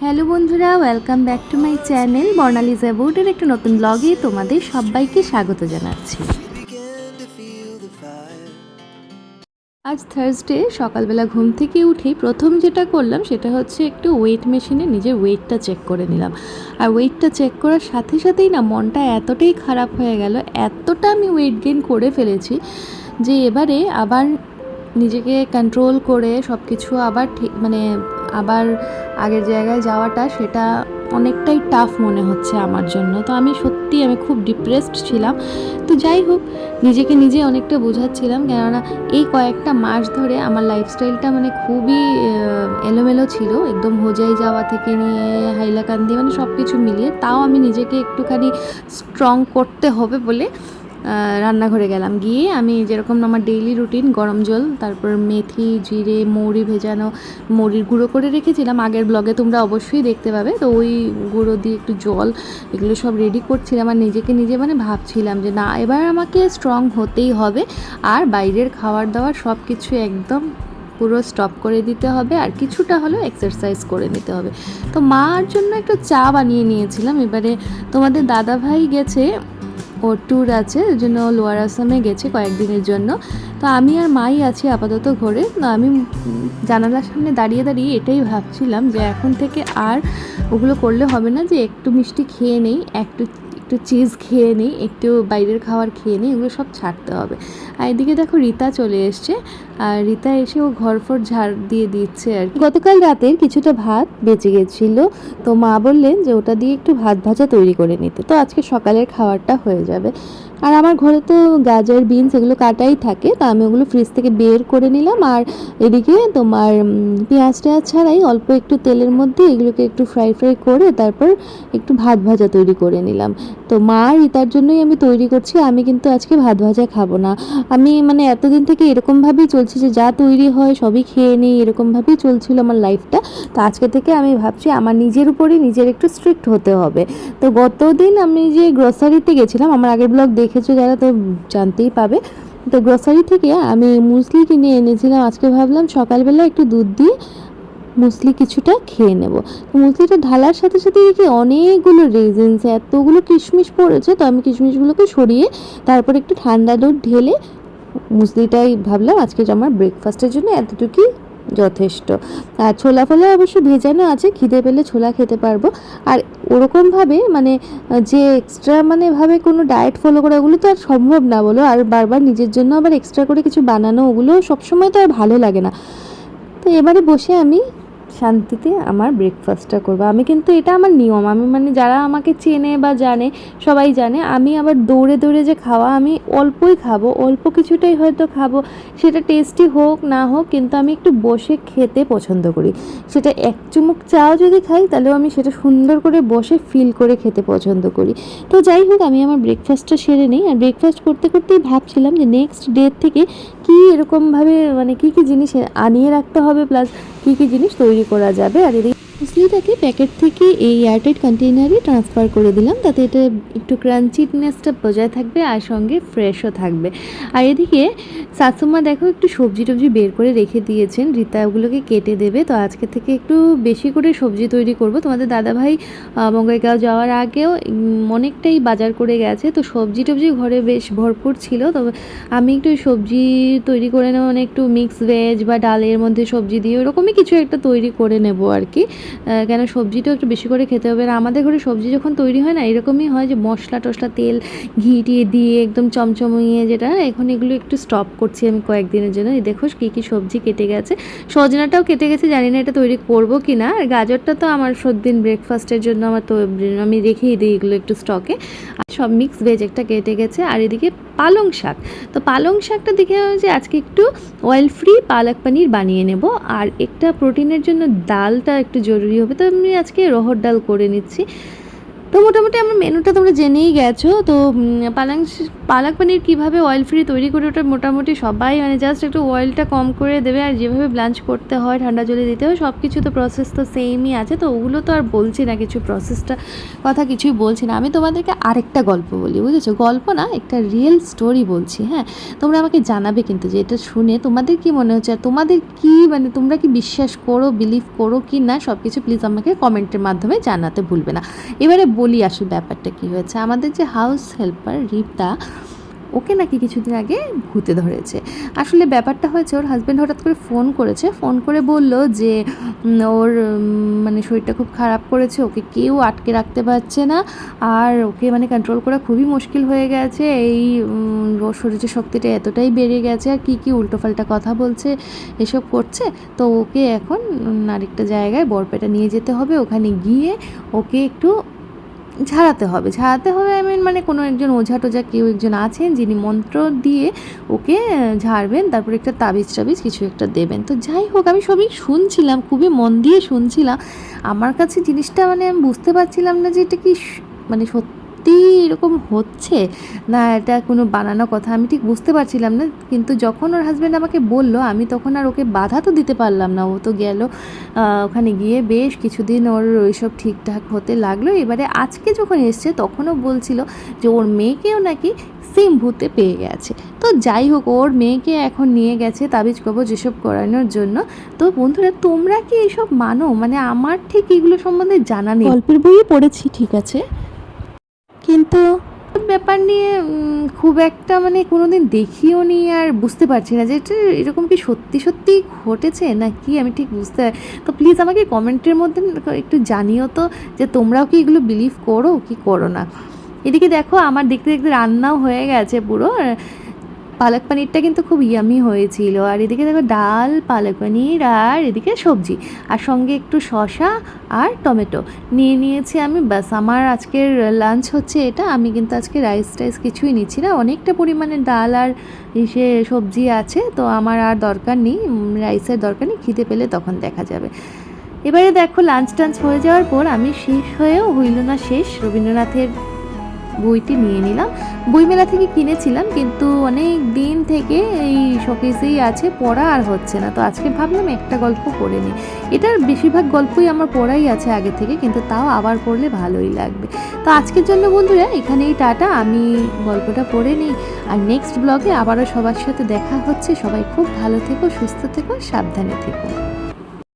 Hello বন্ধুরা welcome back to my channel Barnali's অ্যাবাউটের একটা নতুন ব্লগে তোমাদের সবাইকে স্বাগত জানাচ্ছি. আজ থার্সডে সকালবেলা ঘুম থেকে উঠেই প্রথম যেটা করলাম, সেটা হচ্ছে একটু ওয়েট মেশিনে নিজের ওয়েটটা চেক করে নিলাম আর ওয়েটটা চেক করার সাথে সাথেই না মনটা এতটাই খারাপ হয়ে গেল, এতটা আমি ওয়েট গেইন করে ফেলেছি যে এবারে আবার নিজেকে কন্ট্রোল করে সব কিছু আবার ঠিক মানে আবার আগের জায়গায় যাওয়াটা সেটা অনেকটাই টাফ মনে হচ্ছে আমার জন্য। তো আমি সত্যি আমি খুব ডিপ্রেসড ছিলাম। তো যাই হোক, নিজেকে নিজে অনেকটা বোঝাচ্ছিলাম কেননা এই কয়েকটা মাস ধরে আমার লাইফস্টাইলটা মানে খুবই এলোমেলো ছিল। একদম হোজাই যাওয়া থেকে নিয়ে হাইলাকান্দি মানে সব কিছু মিলিয়ে তাও আমি নিজেকে একটুখানি স্ট্রং করতে হবে বলে রান্নাঘরে গেলাম। গিয়ে আমি যেরকম আমার ডেইলি রুটিন গরম জল, তারপর মেথি, জিরে, মৌরি ভেজানো মৌরির গুঁড়ো করে রেখেছিলাম। আগের ব্লগে তোমরা অবশ্যই দেখতে পাবে। তো ওই গুঁড়ো দিয়ে একটু জল, এগুলো সব রেডি করছিলাম আর নিজেকে নিজে মানে ভাবছিলাম যে না, এবার আমাকে স্ট্রং হতেই হবে। আর বাইরের খাবার দাবার সব কিছু একদম পুরো স্টপ করে দিতে হবে আর কিছুটা হলেও এক্সারসাইজ করে নিতে হবে। তো মার জন্য একটু চা বানিয়ে নিয়েছিলাম। এবারে তোমাদের দাদা ভাই গেছে ওর ট্যুর আছে, ওই জন্য লোয়ার আসামে গেছে কয়েকদিনের জন্য। তো আমি আর মাই আছি আপাতত ঘরে। আমি জানালার সামনে দাঁড়িয়ে দাঁড়িয়ে এটাই ভাবছিলাম যে এখন থেকে আর ওগুলো করলে হবে না যে একটু মিষ্টি খেয়ে নেই, একটু একটু চিজ খেয়ে নিই, একটু বাইরের খাবার খেয়ে নিই, এগুলো সব ছাড়তে হবে। আর এদিকে দেখো রিতা চলে এসছে। আর রিতা এসে ও ঘর ফর ঝাড় দিয়ে দিচ্ছে আর। গতকাল রাতের কিছুটা ভাত বেঁচে গেছিল। তো মা বললেন যে ওটা দিয়ে একটু ভাত ভাজা তৈরি করে নিতে। তো আজকে সকালের খাবারটা হয়ে যাবে। আর আমার ঘরে তো গাজর, বিনস এগুলো কাটাই থাকে, তা আমি ওগুলো ফ্রিজ থেকে বের করে নিলাম। আর এদিকে তোমার পেঁয়াজ টেয়াজ ছাড়াই অল্প একটু তেলের মধ্যে এগুলোকে একটু ফ্রাই ফ্রাই করে তারপর একটু ভাত ভাজা তৈরি করে নিলাম। তো মা রিতার জন্যই আমি তৈরি করছি, আমি কিন্তু আজকে ভাত ভাজা খাব না। আমি মানে এতদিন থেকে এরকমভাবেই চলছে যে যা তৈরি হয় সবই খেয়ে নিই, এরকমভাবেই চলছিল আমার লাইফটা তো আজকে থেকে আমি ভাবছি আমার নিজের উপরেই নিজের একটু স্ট্রিক্ট হতে হবে। তো গতদিন আমি যে গ্রসারিতে গেছিলাম, আমার আগের ব্লগ দেখেছ যারা তো জানতেই পাবে। তো গ্রসারি থেকে আমি মুসলি কিনে এনেছিলাম, আজকে ভাবলাম সকালবেলা একটু দুধ দিয়ে মুসলি কিছুটা খেয়ে নেব। মুসলিটা ঢালার সাথে সাথে দেখি অনেকগুলো রেজিনস এতগুলো কিশমিশ পড়েছে, তো আমি কিশমিশগুলোকে সরিয়ে তারপর একটু ঠান্ডা দুধ ঢেলে মুসলিটাই ভাবলাম আজকে আমার ব্রেকফাস্টের জন্য এতটুকুই যথেষ্ট। আর ছোলা ফোলা অবশ্য ভেজানো আছে, খিদে পেলে ছোলা খেতে পারব। আর ওরকমভাবে মানে যে এক্সট্রা মানে ভাবে কোনো ডায়েট ফলো করা, ওগুলো তো আর সম্ভব না বলো। আর বারবার নিজের জন্য আবার এক্সট্রা করে কিছু বানানো, ওগুলো সবসময় তো আর ভালো লাগে না। তো এবারে বসে আমি শান্তিতে আমার ব্রেকফাস্টটা করব। আমি কিন্তু এটা আমার নিয়ম। আমি মানে যারা আমাকে চেনে বা জানে, সবাই জানে, আমি আবার দৌড়ে দৌড়ে যে খাওয়া, আমি অল্পই খাব। অল্প কিছুটাই হয়তো খাব। সেটা টেস্টি হোক, না হোক, কিন্তু আমি একটু বসে খেতে পছন্দ করি। সেটা এক চুমুক চাও যদি খাই, তাহলেও আমি সেটা সুন্দর করে বসে ফিল করে খেতে পছন্দ করি। তো যাই হোক, আমি আমার ব্রেকফাস্টটা সেরে নিই। আর ব্রেকফাস্ট করতে, করতেই ভাবছিলাম যে নেক্সট ডে থেকে কী এরকমভাবে মানে কী কী জিনিস আনিয়ে রাখতে হবে প্লাস কী কী জিনিস তৈরি করা যাবে, আর এদিকে মুসলিটাকে প্যাকেট থেকে এই এয়ারটাইট কন্টেইনারে ট্রান্সফার করে দিলাম। তাতে এটা একটু ক্রাঞ্চিনেসটা বজায় থাকবে আর সঙ্গে ফ্রেশও থাকবে। আর এদিকে শাশুমা দেখো একটু সবজি টবজি বের করে রেখে দিয়েছেন। রিতা ওগুলোকে কেটে দেবে। তো আজকে থেকে একটু বেশি করে সবজি তৈরি করব। তোমাদের দাদাভাই বঙ্গাইগাঁও যাওয়ার আগেও অনেকটাই বাজার করে গেছে। তো সবজি টবজি ঘরে বেশ ভরপুর ছিল। তবে আমি একটু সবজি তৈরি করে নেব। মানে একটু মিক্স ভেজ বা ডালের মধ্যে সবজি দিয়ে ওরকমই কিছু একটা তৈরি করে নেব আর কি। কেন সবজিটাও একটু বেশি করে খেতে হবে। আর আমাদের ঘরে সবজি যখন তৈরি হয় না, এরকমই হয় যে মশলা টশলা তেল, ঘি টিয়ে দিয়ে একদম চমচমিয়ে যেটা, এখন এগুলো একটু স্টপ করছি আমি কয়েকদিনের জন্য। এই দেখো কী কী সবজি কেটে গেছে। সজনাটাও কেটে গেছে, জানি না এটা তৈরি করব কি না আর গাজরটা তো আমার সদ্দিন ব্রেকফাস্টের জন্য আমার তো আমি রেখেই দিই এগুলো একটু স্টকে আর সব মিক্স ভেজ একটা কেটে গেছে। আর এদিকে পালং শাক। তো পালং শাকটা দেখে যে আজকে একটু অয়েল ফ্রি পালক পনির বানিয়ে নেব। আর একটা প্রোটিনের জন্য ডালটা একটু জরুরি হবে। তো আমি আজকে রহর ডাল করে নিচ্ছি। তো মোটামুটি আমার মেনুটা তোমরা জেনেই গেছো। তো পালাং পালাক পানির কীভাবে অয়েল ফ্রি তৈরি করে ওটা মোটামুটি সবাই মানে জাস্ট একটু অয়েলটা কম করে দেবে আর যেভাবে ব্লাঞ্চ করতে হয়, ঠান্ডা জলে দিতে হয় সব কিছু তো প্রসেস তো সেমই আছে। তো ওগুলো তো আর বলছি না কিছু প্রসেসটা কথা কিছুই বলছি না। আমি তোমাদেরকে আরেকটা গল্প বলি, বুঝেছ? গল্প না, একটা রিয়েল স্টোরি বলছি হ্যাঁ? তোমরা আমাকে জানাবে কিন্তু যে এটা শুনে তোমাদের কি মনে হচ্ছে আর তোমাদের কি মানে তোমরা কি বিশ্বাস করো বিলিভ করো কি না সব কিছু প্লিজ আমাকে কমেন্টের মাধ্যমে জানাতে ভুলবে না। এবারে বলি আসল ব্যাপারটা কি হয়েছে। আমাদের যে হাউস হেল্পার রিপদা, ওকে নাকি কিছুদিন আগে ভূতে ধরেছে। আসলে ব্যাপারটা হয়েছে, ওর হাজব্যান্ড হঠাৎ করে ফোন করেছে। ফোন করে বলল যে ওর মানে শরীরটা খুব খারাপ করেছে, ওকে কেউ আটকে রাখতে পারছে না। আর ওকে মানে কন্ট্রোল করা খুবই মুশকিল হয়ে গেছে। এই ওর শরীরের শক্তিটা এতটাই বেড়ে গেছে, আর কী কী উল্টোপাল্টা কথা বলছে, এসব করছে। তো ওকে এখন আরেকটা জায়গায় বরপেটা নিয়ে যেতে হবে। ওখানে গিয়ে ওকে একটু ঝাড়াতে হবে। ঝাড়াতে হবে আই মিন মানে কোনো একজন ওঝা টোঝা কেউ একজন আছেন যিনি মন্ত্র দিয়ে ওকে ঝাড়বেন, তারপর একটা তাবিজ টাবিজ কিছু একটা দেবেন। তো যাই হোক, আমি সবই শুনছিলাম, খুবই মন দিয়ে শুনছিলাম। আমার কাছে জিনিসটা মানে আমি বুঝতে পারছিলাম না যে এটা কি মানে সত্যি এরকম হচ্ছে, না, এটা কোনো বানানো কথা, আমি ঠিক বুঝতে পারছিলাম না। কিন্তু যখন ওর হাজব্যান্ড আমাকে বলল, আমি তখন আর ওকে বাধা তো দিতে পারলাম না। ও তো গেল ওখানে গিয়ে বেশ কিছুদিন ওর ওইসব ঠিকঠাক হতে লাগল। এবারে আজকে যখন এসছে, তখনও বলছিল যে, ওর মেয়েকেও নাকি সেম ভূতে পেয়ে গেছে। তো যাই হোক, ওর মেয়েকে এখন নিয়ে গেছে তাবিজ কবজ এসব করানোর জন্য। তো বন্ধুরা, তোমরা কি এসব মানো? মানে আমার ঠিক এগুলো সম্বন্ধে জানা নেই। গল্পের বইয়ে পড়েছি, ঠিক আছে। কিন্তু ব্যাপার নিয়ে খুব একটা মানে কোনোদিন দেখিও নি আর বুঝতে পারছি না যে এটা এরকম কি সত্যি সত্যি ঘটেছে না কি আমি ঠিক বুঝতে তো প্লিজ আমাকে কমেন্টের মধ্যে একটু জানিও তো যে তোমরাও কি এগুলো বিলিভ করো কি করো না। এদিকে দেখো আমার দেখতে দেখতে রান্নাও হয়ে গেছে পুরো পালক পানিরটা কিন্তু খুব ইয়ামি হয়েছিল। আর এদিকে দেখো ডাল, পালক পানির আর এদিকে সবজি। আর সঙ্গে একটু শশা আর টমেটো। নিয়ে নিয়েছি আমি। ব্যাস, আমার আজকের লাঞ্চ হচ্ছে এটা। আমি কিন্তু আজকে রাইস টাইস কিছুই নিচ্ছি না। অনেকটা পরিমাণে ডাল আর সে সবজি আছে। তো আমার আর দরকার নেই। রাইসের দরকার নেই। খিদে পেলে তখন দেখা যাবে। এবারে দেখো লাঞ্চ টাঞ্চ হয়ে যাওয়ার পর আমি শেষ হয়েও হইল না শেষ। রবীন্দ্রনাথের বইটি নিয়ে নিলাম। বইমেলা থেকে কিনেছিলাম, কিন্তু অনেক দিন থেকে এই শোকেসেই আছে, পড়া আর হচ্ছে না। তো আজকে ভাবলাম একটা গল্প পড়ে নিই। এটার বেশিরভাগ গল্পই আমার পড়াই আছে আগে থেকে, কিন্তু তাও আবার পড়লে ভালোই লাগবে। তো আজকের জন্য বন্ধুরা, এখানেই টাটা। আমি গল্পটা পড়ে নিই। আর নেক্সট ব্লগে আবারও সবার সাথে দেখা হচ্ছে। সবাই খুব ভালো থেকো, সুস্থ থেকো, সাবধানে থেকো।